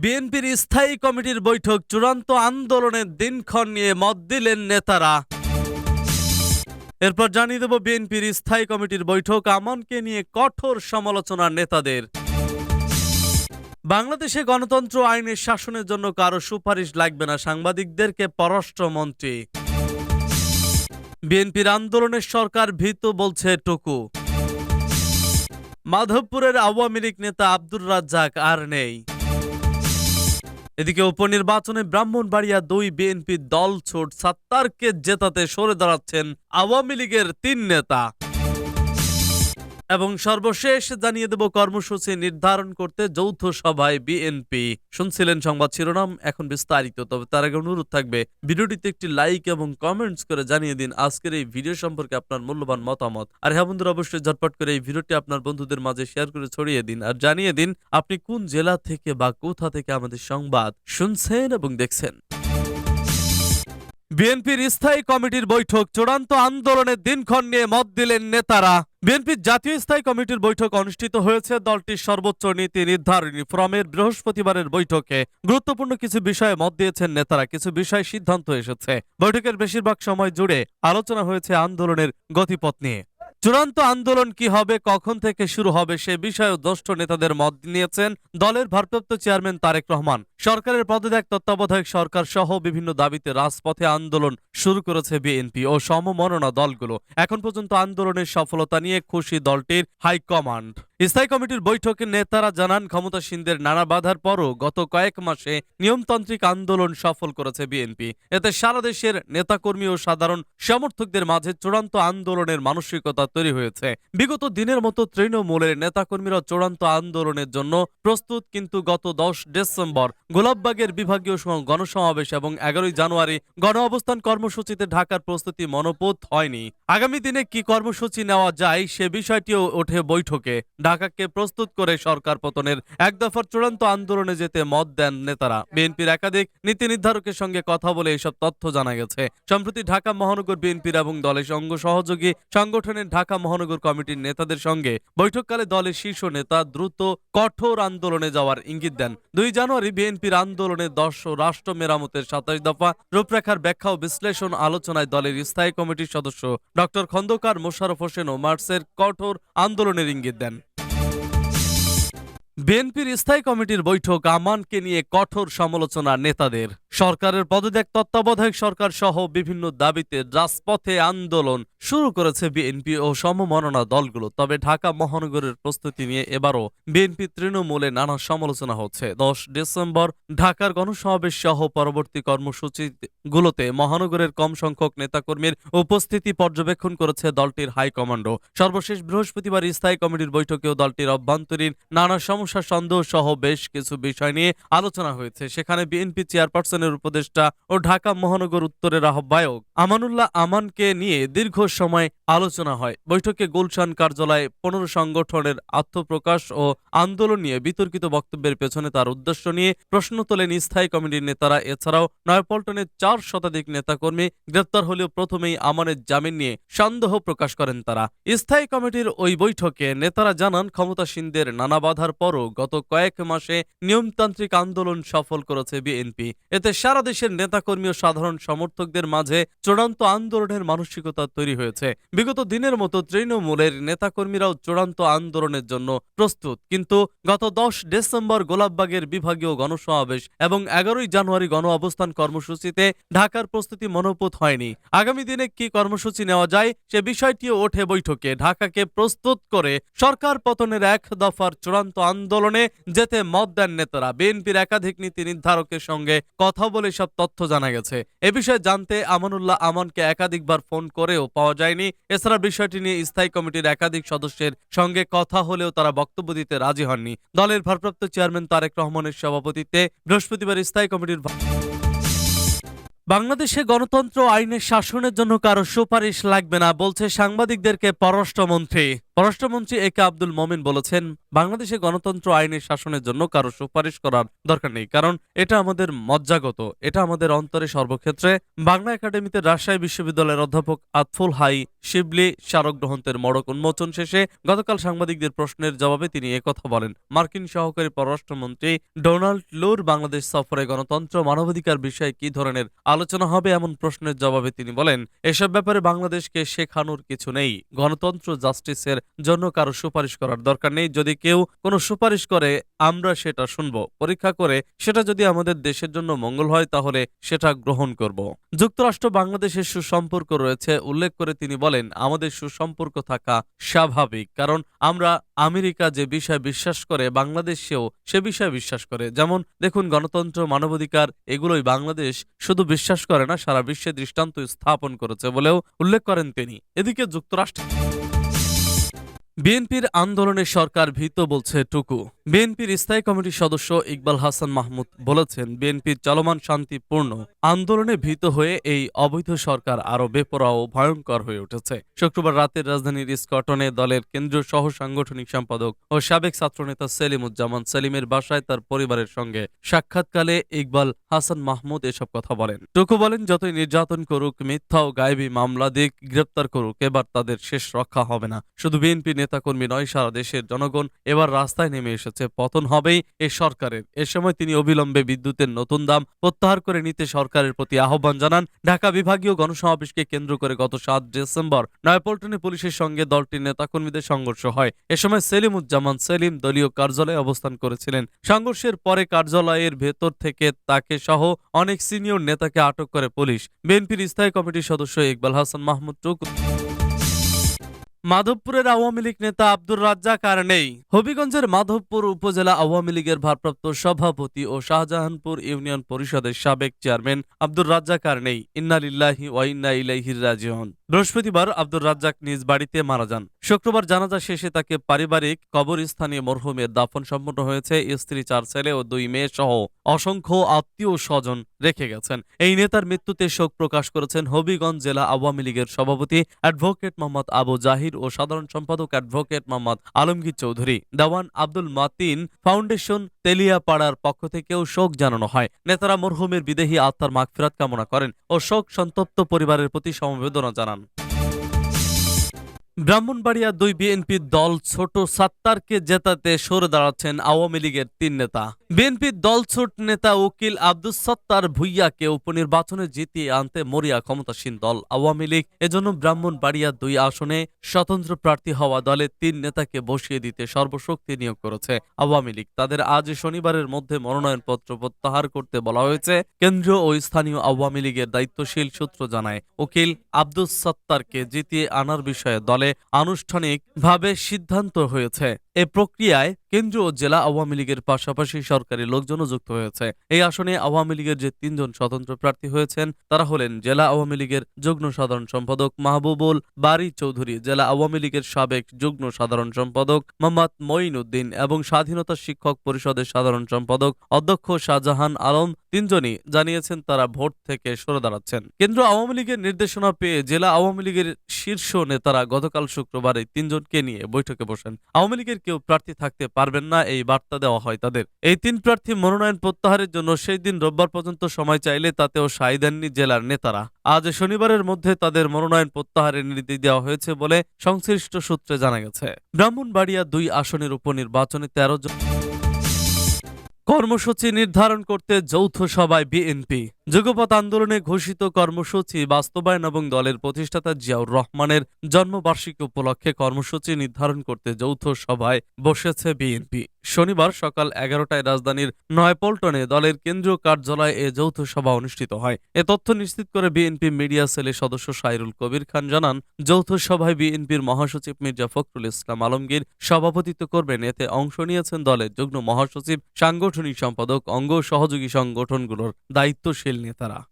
বিএনপির স্থায়ী কমিটির বৈঠক, চূড়ান্ত আন্দোলনের দিনক্ষণ নিয়ে মত দিলেন নেতারা। এরপর জানিয়ে দেব বিএনপির স্থায়ী কমিটির বৈঠক আমনকে নিয়ে কঠোর সমালোচনা নেতাদের। বাংলাদেশে গণতন্ত্র আইনের শাসনের জন্য কারও সুপারিশ লাগবে না সাংবাদিকদেরকে, পররাষ্ট্রমন্ত্রী। বিএনপির আন্দোলনের সরকার ভীত বলছে টুকু। মাধবপুরের আওয়ামী লীগ নেতা আব্দুর রাজ্জাক আর নেই। এদিকে উপনির্বাচনে ব্রাহ্মণবাড়িয়া দুই বিএনপি দল ছোট সাত্তারকে জেতাতে সরে দাঁড়াচ্ছেন আওয়ামী লীগের তিন নেতা। এবং সর্বশেষ জানিয়ে দেব কর্মসূচি নির্ধারণ করতে যৌথ সভায় বিএনপি। শুনছিলেন সংবাদ শিরোনাম, এখন বিস্তারিত। তবে তার আগে অনুরোধ থাকবে, ভিডিওটিতে একটি লাইক এবং কমেন্টস করে জানিয়ে দিন আজকের এই ভিডিও সম্পর্কে আপনার মূল্যবান মতামত। আর হ্যাঁ বন্ধুরা, অবশ্যই ঝটপট করে এই ভিডিওটি আপনার বন্ধুদের মাঝে শেয়ার করে ছড়িয়ে দিন। আর জানিয়ে দিন, আপনি কোন জেলা থেকে বা কোথা থেকে আমাদের সংবাদ শুনছেন এবং দেখছেন। বিএনপির স্থায়ী কমিটির বৈঠক, চূড়ান্ত আন্দোলনের দিনক্ষণ নিয়ে মত দিলেন নেতারা। বিএনপির জাতীয় স্থায়ী কমিটির বৈঠক অনুষ্ঠিত হয়েছে দলটির সর্বোচ্চ নীতি নির্ধারণী ফ্রমের বৃহস্পতিবারের বৈঠকে। গুরুত্বপূর্ণ কিছু বিষয়ে মত দিয়েছেন নেতারা, কিছু বিষয়ে সিদ্ধান্ত এসেছে। বৈঠকের বেশিরভাগ সময় জুড়ে আলোচনা হয়েছে আন্দোলনের গতিপথ নিয়ে। চূড়ান্ত আন্দোলন কি হবে, কখন থেকে শুরু হবে, সে বিষয়ে জ্যেষ্ঠ নেতাদের মত নিয়েছেন দলের ভারপ্রাপ্ত চেয়ারম্যান তারেক রহমান। সরকারের পদত্যাগ, তত্ত্বাবধায়ক সরকার সহ বিভিন্ন দাবিতে রাজপথে আন্দোলন শুরু করেছে বিএনপি ও সমমননা দলগুলো। এখন পর্যন্ত আন্দোলনের সফলতা নিয়ে খুশি দলটির হাইকমান্ড। স্থায়ী কমিটির বৈঠকে নেতারা জানান, ক্ষমতাসীনদের নানা বাধার পরও গত কয়েক মাসে নিয়মতান্ত্রিক আন্দোলন সফল করেছে বিএনপি। এতে সারা দেশের নেতাকর্মী ও সাধারণ সমর্থকদের মাঝে চূড়ান্ত আন্দোলনের মানসিকতা তৈরি হয়েছে। বিগত দিনের মতো তৃণমূলের নেতাকর্মীরা চূড়ান্ত আন্দোলনের জন্য প্রস্তুত, কিন্তু গত দশ ডিসেম্বর গোলাপবাগের বিভাগীয় সম- গণসমাবেশ এবং এগারোই জানুয়ারি গণ অবস্থান কর্মসূচিতে ঢাকার প্রস্তুতি মনোপুত হয়নি। আগামী দিনে কি কর্মসূচি নেওয়া যায় সে বিষয়টিও ওঠে বৈঠকে। ঢাকাকে প্রস্তুত করে সরকার পতনের এক দফার চূড়ান্ত আন্দোলনে যেতে মত দেন নেতারা। বিএনপির একাধিক নীতি নির্ধারকের সঙ্গে কথা বলে এসব তথ্য জানা গেছে। সম্প্রতি ঢাকা মহানগর বিএনপির এবং দলের সঙ্গ সহযোগী সংগঠনের ঢাকা মহানগর কমিটির নেতাদের সঙ্গে বৈঠককালে দলের শীর্ষ নেতা দ্রুত কঠোর আন্দোলনে যাওয়ার ইঙ্গিত দেন। দুই জানুয়ারি বিএনপির আন্দোলনে দশ রাষ্ট্র মেরামতের সাতাশ দফা, রূপরেখার ব্যাখ্যা ও বিশ্লেষণ আলোচনায় দলের স্থায়ী কমিটির সদস্য ডক্টর খন্দকার মোশারফ হোসেন ও মার্সের কঠোর আন্দোলনের ইঙ্গিত দেন। বিএনপির স্থায়ী কমিটির বৈঠক আমানকে নিয়ে কঠোর সমালোচনা নেতাদের। সরকারের পদত্যাগ তত্ত্বাবধায়ক সরকার সহ বিভিন্ন দাবিতে রাজপথে আন্দোলন শুরু করেছে বিএনপি ও সমমননা দলগুলো। তবে ঢাকা মহানগরের প্রস্তুতি নিয়ে এবারও বিএনপি তৃণমূলে নানা সমালোচনা হচ্ছে। দশ ডিসেম্বর ঢাকার গণসমাবেশ সহ পরবর্তী কর্মসূচিগুলোতে মহানগরের কম সংখ্যক নেতাকর্মীর উপস্থিতি পর্যবেক্ষণ করেছে দলটির হাইকমান্ডো। সর্বশেষ বৃহস্পতিবার স্থায়ী কমিটির বৈঠকেও দলটির অভ্যন্তরীণ নানা সমস্যা সন্দেহ সহ বেশ কিছু বিষয় নিয়ে আলোচনা হয়েছে। সেখানে বিএনপি চেয়ারপারসনের উপদেষ্টা ও ঢাকা মহানগর উত্তরের আহ্বায়ক আমানুল্লাহ আমানকে নিয়ে দীর্ঘ সময় আলোচনা হয়। বৈঠকে গুলশান কার্যালয়ে পনেরো সংগঠনের আত্মপ্রকাশ ও আন্দোলন নিয়ে বিতর্কিত বক্তব্যের পেছনে তার উদ্দেশ্য নিয়ে প্রশ্ন তোলেন স্থায়ী কমিটির নেতারা। এছাড়াও নয়পল্টনের চার শতাধিক নেতাকর্মী গ্রেপ্তার হলেও প্রথমেই আমানের জামিন নিয়ে সন্দেহ প্রকাশ করেন তারা। স্থায়ী কমিটির ওই বৈঠকে নেতারা জানান, ক্ষমতাসীনদের নানা বাধার পরও গত কয়েক মাসে নিয়মতান্ত্রিক আন্দোলন সফল করেছে বিএনপি। এতে সারা দেশের নেতাকর্মী ও সাধারণ সমর্থকদের মাঝে চূড়ান্ত আন্দোলনের মানসিকতা তৈরি হয়েছে। বিগত দিনের মতো তৃণমূলের নেতাকর্মীরাও চূড়ান্ত আন্দোলনের জন্য প্রস্তুত। কিন্তু গত দশ ডিসেম্বর গোলাপবাগের বিভাগীয় গণসমাবেশ এবং এগারোই জানুয়ারি গণ অবস্থান কর্মসূচিতে ঢাকার প্রস্তুতি মনোপুত হয়নি। আগামী দিনে কি কর্মসূচি নেওয়া যায় সে বিষয়টিও ওঠে বৈঠকে। ঢাকাকে প্রস্তুত করে সরকার পতনের এক দফার চূড়ান্ত আন্দোলনে যেতে মত দেন নেতারা। বিএনপির একাধিক নীতি নির্ধারকের সঙ্গে কথা বলে সব তথ্য জানা গেছে। এ বিষয়ে জানতে আমানুল্লাহ আমনকে একাধিকবার ফোন করেও পাওয়া যায়নি। এছাড়া বিষয়টি নিয়ে স্থায়ী কমিটির একাধিক সদস্যের সঙ্গে কথা হলেও তারা বক্তব্য দিতে রাজি হননি। দলের ভারপ্রাপ্ত চেয়ারম্যান তারেক রহমানের সভাপতিত্বে বৃহস্পতিবার স্থায়ী কমিটির বাংলাদেশে গণতন্ত্র আইনের শাসনের জন্য কারও সুপারিশ লাগবে না, বলছে সাংবাদিকদেরকে পররাষ্ট্রমন্ত্রী। পররাষ্ট্রমন্ত্রী এ কে আব্দুল মমিন বলেছেন, বাংলাদেশে গণতন্ত্র আইনের শাসনের জন্য কারও সুপারিশ করার দরকার নেই, কারণ এটা আমাদের মজ্জাগত, এটা আমাদের অন্তরে সর্বক্ষেত্রে। বাংলা একাডেমিতে রাজশাহী বিশ্ববিদ্যালয়ের অধ্যাপক আতফুল হাই, শিবলি স্মারক গ্রন্থের মড়ক উন্মোচন শেষে গতকাল সাংবাদিকদের প্রশ্নের জবাবে তিনি একথা বলেন। মার্কিন সহকারী পররাষ্ট্রমন্ত্রী ডোনাল্ড লুর, বাংলাদেশ সফরে গণতন্ত্র মানবাধিকার বিষয়ে কি ধরনের আলোচনা হবে এমন প্রশ্নের জবাবে তিনি বলেন, এসব ব্যাপারে বাংলাদেশকে শেখানোর কিছু নেই। গণতন্ত্র জাস্টিসের জন্য কারও সুপারিশ করার দরকার নেই। যদি কেউ কোনো সুপারিশ করে, আমরা সেটা শুনব। পরীক্ষা করে, সেটা যদি আমাদের দেশের জন্য মঙ্গল হয়, তাহলে সেটা গ্রহণ করব। যুক্তরাষ্ট্র বাংলাদেশের সুসম্পর্ক রয়েছে। উল্লেখ করে তিনি বলেন, আমাদের সুসম্পর্ক থাকা স্বাভাবিক, কারণ আমরা আমেরিকা যে বিষয় বিশ্বাস করে বাংলাদেশেও সে বিষয়ে বিশ্বাস করে। যেমন, দেখুন, গণতন্ত্র, মানবাধিকার, এগুলোই বাংলাদেশ শুধু বিশ্বাস করে না সারা বিশ্বে দৃষ্টান্ত স্থাপন করেছে বলেও উল্লেখ করেন তিনি। এদিকে যুক্তরাষ্ট্র বিএনপির আন্দোলনে সরকার ভীত বলছে টুকু। বিএনপির স্থায়ী কমিটির সদস্য ইকবাল হাসান মাহমুদ বলেছেন, বিএনপির চলমান শান্তিপূর্ণ আন্দোলনে ভীত হয়ে এই অবৈধ সরকার আরও বেপরোয়া ও ভয়ঙ্কর হয়ে উঠেছে। শুক্রবার রাতের রাজধানীর ইস্কটনে দলের কেন্দ্রীয় সহ সাংগঠনিক সম্পাদক ও সাবেক ছাত্রনেতা সেলিমুজ্জামান সেলিমের বাসায় তার পরিবারের সঙ্গে সাক্ষাৎকালে ইকবাল হাসান মাহমুদ এসব কথা বলেন। টুকু বলেন, যতই নির্যাতন করুক, মিথ্যা ও গায়েবী মামলা দিক গ্রেপ্তার করুক, এবার তাদের শেষ রক্ষা হবে না। শুধু বিএনপি নেতাকর্মী নয়, সারা দেশের জনগণ এবার রাস্তায় নেমে এসেছে। পতন হবেই এ সরকারের। এ সময় তিনি অবিলম্বে বিদ্যুতের নতুন দাম প্রত্যাহার করে নিতে সরকারের প্রতি আহ্বান জানান। ঢাকা বিভাগীয় গণসমাবেশকে কেন্দ্র করে গত সাত ডিসেম্বর নয়াপল্টনে পুলিশের সঙ্গে দলটির নেতাকর্মীদের সংঘর্ষ হয়। এ সময় সেলিমুজ্জামান সেলিম দলীয় কার্যালয়ে অবস্থান করেছিলেন। সংঘর্ষের পরে কার্যালয়ের ভেতর থেকে তাকে সহ অনেক সিনিয়র নেতাকে আটক করে পুলিশ। বিএনপির স্থায়ী কমিটির সদস্য ইকবাল হাসান মাহমুদ টুকু মাধবপুরের আওয়ামী লীগ নেতা আব্দুর রাজ্জা আর নেই। হবিগঞ্জের মাধবপুর উপজেলা আওয়ামী লীগের ভারপ্রাপ্ত সভাপতি ও শাহজাহানপুর ইউনিয়ন পরিষদের সাবেক চেয়ারম্যান আব্দুর রাজ্জা আর নেই। ইন্নালিল্লাহি ওয়াইন্না ইলাইহির রাজিউন। বৃহস্পতিবার আব্দুর রাজ্জাক নিজ বাড়িতে মারা যান। শুক্রবার জানাজা শেষে তাকে পারিবারিক কবরস্থানে মরহুমের দাফন সম্পন্ন হয়েছে। স্ত্রী, চার ছেলে ও দুই মেয়ে সহ অসংখ্য আত্মীয় স্বজন রেখে গেছেন। এই নেতার মৃত্যুতে শোক প্রকাশ করেছেন হবিগঞ্জ জেলা আওয়ামী লীগের সভাপতি অ্যাডভোকেট মোহাম্মদ আবু জাহির ও সাধারণ সম্পাদক অ্যাডভোকেট মোহাম্মদ আলমগীর চৌধুরী। দেওয়ান আব্দুল মাতিন ফাউন্ডেশন তেলিয়াপাড়ার পক্ষ থেকেও শোক জানানো হয়। নেতারা মরহুমের বিদেহী আত্মার মাগফিরাত কামনা করেন ও শোক সন্তপ্ত পরিবারের প্রতি সমবেদনা জানান। ব্রাহ্মণবাড়িয়া দুই বিএনপির দল ছোট সাত্তারকে জেতাতে সরে দাঁড়াচ্ছেন আওয়ামী লীগের তিন নেতা। বিএনপির দল ছোট নেতা উকিল আব্দুস সত্তার ভুইয়াকে উপনির্বাচনে জিতিয়ে আনতে মরিয়া ক্ষমতাসীন দল আওয়ামী লীগ। এজন্য ব্রাহ্মণবাড়িয়া দুই আসনে স্বতন্ত্র প্রার্থী হওয়া দলের তিন নেতাকে বসিয়ে দিতে সর্বশক্তি নিয়োগ করেছে আওয়ামী লীগ। তাদের আজ শনিবারের মধ্যে মনোনয়নপত্র প্রত্যাহার করতে বলা হয়েছে। কেন্দ্রীয় ও স্থানীয় আওয়ামী লীগের দায়িত্বশীল সূত্র জানায়, উকিল আব্দুস সত্তারকে জিতিয়ে আনার বিষয়ে দলে আনুষ্ঠানিকভাবে সিদ্ধান্ত হয়েছে। এ প্রক্রিয়ায় কেন্দ্র ও জেলা আওয়ামী লীগের পাশাপাশি সরকারি লোকজনও যুক্ত হয়েছে। এই আসনে আওয়ামী লীগের যে তিনজন স্বতন্ত্র প্রার্থী হয়েছেন, তারা হলেন জেলা আওয়ামী লীগের যুগ্ম সাধারণ সম্পাদক মাহবুবুল বারি চৌধুরী, জেলা আওয়ামী লীগের সাবেক যুগ্ম সাধারণ সম্পাদক মোহাম্মদ মঈন উদ্দিন এবং স্বাধীনতা শিক্ষক পরিষদের সাধারণ সম্পাদক অধ্যক্ষ শাহজাহান আলম। তিনজনই জানিয়েছেন তারা ভোট থেকে সরে দাঁড়াচ্ছেন। কেন্দ্র আওয়ামী লীগের নির্দেশনা পেয়ে জেলা আওয়ামী লীগের শীর্ষ নেতারা গতকাল শুক্রবার এই তিনজনকে নিয়ে বৈঠকে বসেন। আওয়ামী লীগের কেউ প্রার্থী থাকতে পারবেন না, এই বার্তা দেওয়া হয় তাদের। এই তিন প্রার্থী মনোনয়ন প্রত্যাহারের জন্য সেই দিন রোববার পর্যন্ত সময় চাইলে তাতেও সাই দেননি জেলার নেতারা। আজ শনিবারের মধ্যে তাদের মনোনয়ন প্রত্যাহারের নির্দেশ দেওয়া হয়েছে বলে সংশ্লিষ্ট সূত্রে জানা গেছে। ব্রাহ্মণবাড়িয়া দুই আসনের উপনির্বাচনে তেরো জন কর্মসূচি নির্ধারণ করতে যৌথ সভায় বিএনপি যুগপৎ আন্দোলনে ঘোষিত কর্মসূচি বাস্তবায়ন এবং দলের প্রতিষ্ঠাতা জিয়াউর রহমানের জন্মবার্ষিকী উপলক্ষে কর্মসূচি নির্ধারণ করতে যৌথ সভায় বসেছে বিএনপি। শনিবার সকাল এগারোটায় রাজধানীর নয়পল্টনে দলের কেন্দ্রীয় কার্যালয়ে এ যৌথ সভা অনুষ্ঠিত হয়। এ তথ্য নিশ্চিত করে বিএনপি মিডিয়া সেলের সদস্য সাইরুল কবির খান জানান, যৌথ সভায় বিএনপির মহাসচিব মির্জা ফখরুল ইসলাম আলমগীর সভাপতিত্ব করবেন। এতে অংশ নিয়েছেন দলের যুগ্ম মহাসচিব, সাংগঠনিক সম্পাদক, অঙ্গ সহযোগী সংগঠনগুলোর দায়িত্বশীল নেতারা